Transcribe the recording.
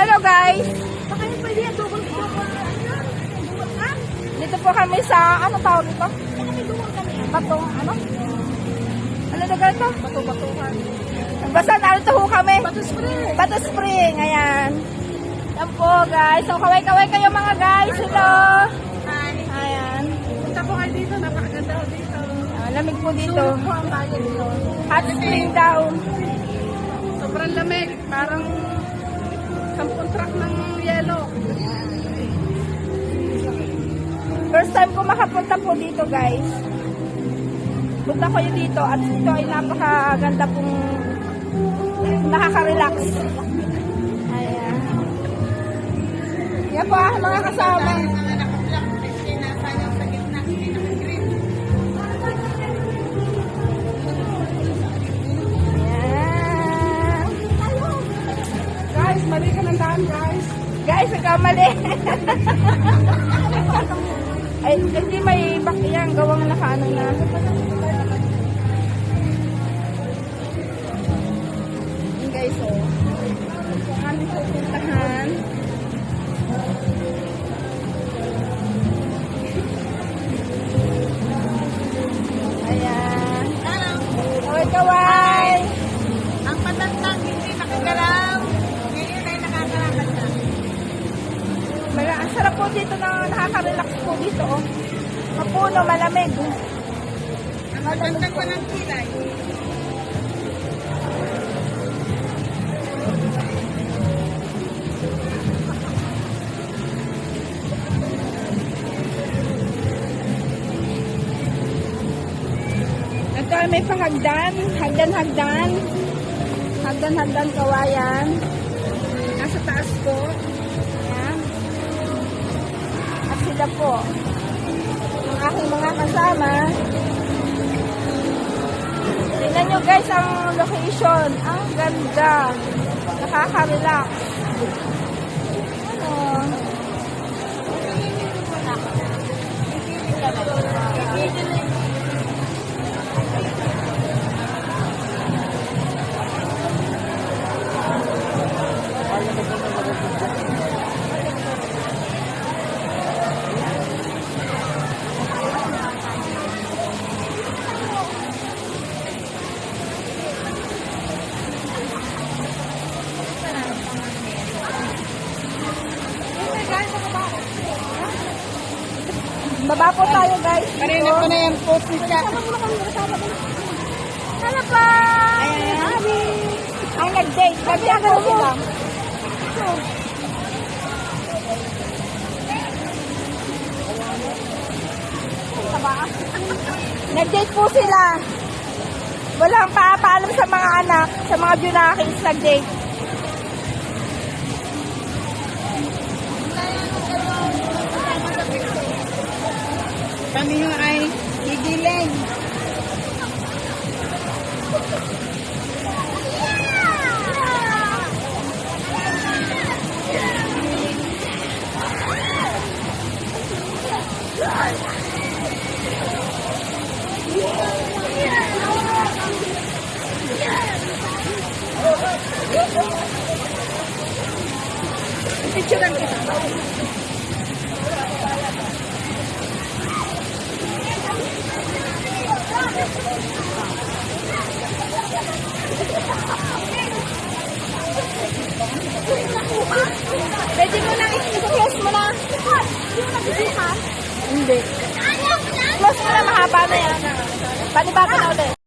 Hello guys! Dito po kami sa, ano tawag ito? Bato, ano? Ano lugar ito? Bato-batuhan. Basta narito ho kami. Bato spray. Bato Spring, ayan. Yan po guys. So kaway-kaway kayo mga guys. Hello! Hi. Ayan. Punta po kayo dito, napakaganda ho dito. Ah, lamig po dito. Sulok po ang bayan dito. Hot spring daw. Sobrang lamig. Parang sampung truck ng yelo. First time ko makapunta po dito guys. Punta ko yun dito at ito ay napakaganda pong nakaka-relax. Ayan. Yan po ah, mga kasama. Daan, guys. Guys, ikaw mali. ay, hindi may bakyan. Gawang nakaano na. Yun guys, oh. Kung aming sarap po dito na nakaka-relax po dito. Oh. Mapuno, malamig. Ang patantang ko ng kilay. Ito ay may pahagdan, hagdan-hagdan. Hagdan-hagdan kawayan. Nasa taas po. Sila po. Ang aking mga kasama. Tingnan nyo guys ang location. Ang ganda. Nakaka-relax. Ano? Baba po tayo guys. Kanina ko na yung post ni Chat. Ano pa? Ayan. Ang nag-date. Kasi ako sila. Nag-date po sila. Walang paapaalam sa mga anak, sa mga junakis nag-date. Kami yung ay higiling. Picturean kita. Pwede mo na i-close mo na. Hindi. Close mo na, mahaba na yan. Panibago na ulit.